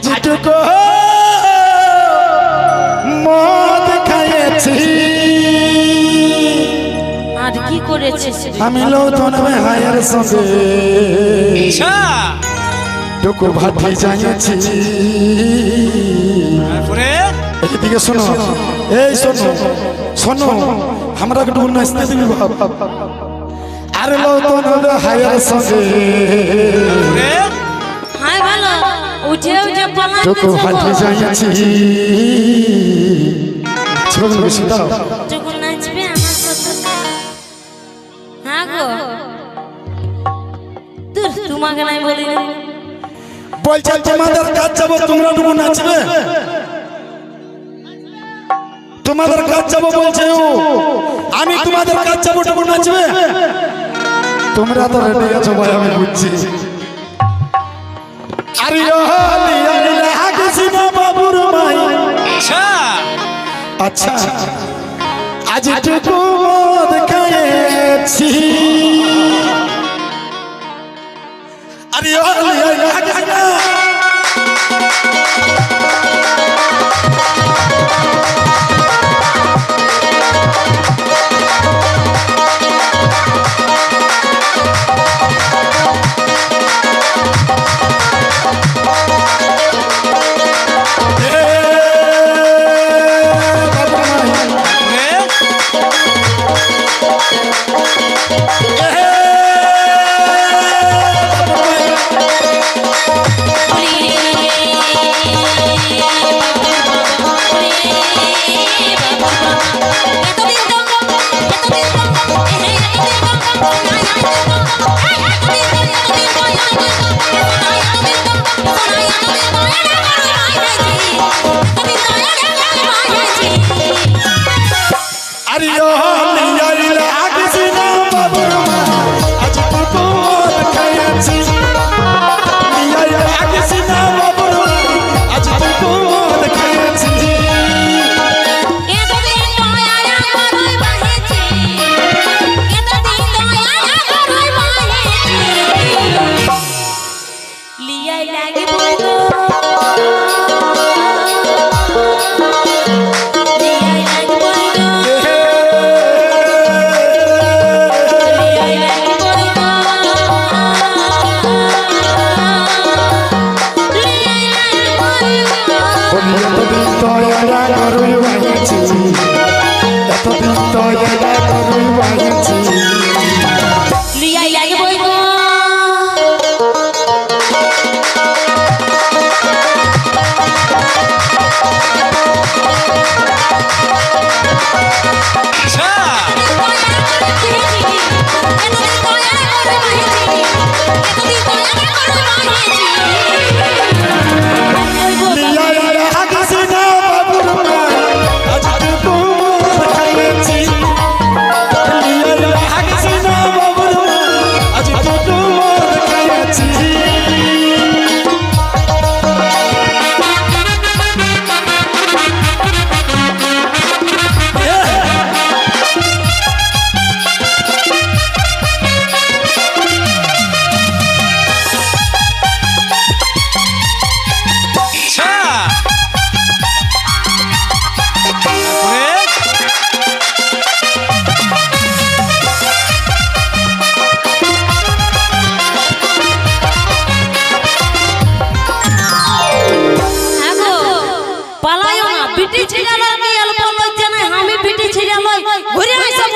আজিটুকু মদ খাইয়েছি। আর কি করেছিস? রে? আমি লৌতন হায়ের সঙ্গে। আচ্ছা টুকু ভাটি জানিয়েছি তারপরে এইদিকে শোনো। এই শোনো। শোনো। আমরা একটু নাচতে দিবি। আরে লৌতন হায়ের সঙ্গে। হায় ভালো উঠে উঠে টুকু ভাটি ছোট বেশি দাও যখন নাচবে আমার সাথে হ্যাঁ গো। দূর তোমাকে নাই বলি। বলছে তোমাদের কাজ যাব তোমরা টুকু নাচবে? তোমাদের কাজ যাব বলছে ও। আমি তোমাদের কাজ যাব টুকু নাচবে? তোমরা তো রেডি আছো ভাই আমি বুঝছি। আচ্ছা। আচ্ছা। আজ টুকু মদ খাইয়েছি আরে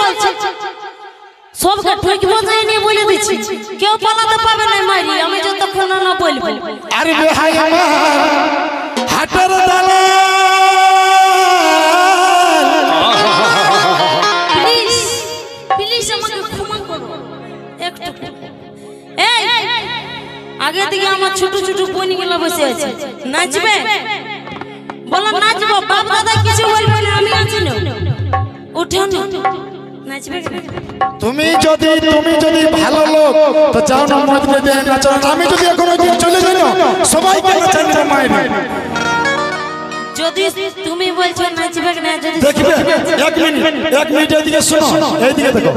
বলছি সবকে ঠকবো যাই নিয়ে বলে দিচ্ছি কেউ পালাতে পাবে না মারি। আমি যতক্ষণ না বলব। আরে বেহাই আমার হাটের দালাল প্লিজ প্লিজ আমাকে ক্ষমা করো। একটু। এই আগে থেকে আমার ছোট ছোট বোনগুলো বসে আছে। নাচবে? বলো নাচবো? বাপ দাদা কিছু বলবে না আমি আছি না উঠো না? তুমি যদি তুমি যদি ভালো লোক তো যাও না মদ বেঁধে নাচো আমি যদি এখন ওই দিন চলে যাই না সবাইকে নাচাই দেবো মায়ের যদি তুমি বলছো নাচবে না যদি দেখবে এক মিনিট এক মিনিট এদিকে শোনো এইদিকে দেখো।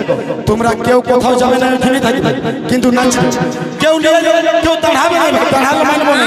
তোমরা কেউ কোথাও যাবে না এখানে থাকবে। কিন্তু নাচবে। কেউ নিয়ে যাবে কেউ দাঁড়াবে না দাঁড়ালে মানবো না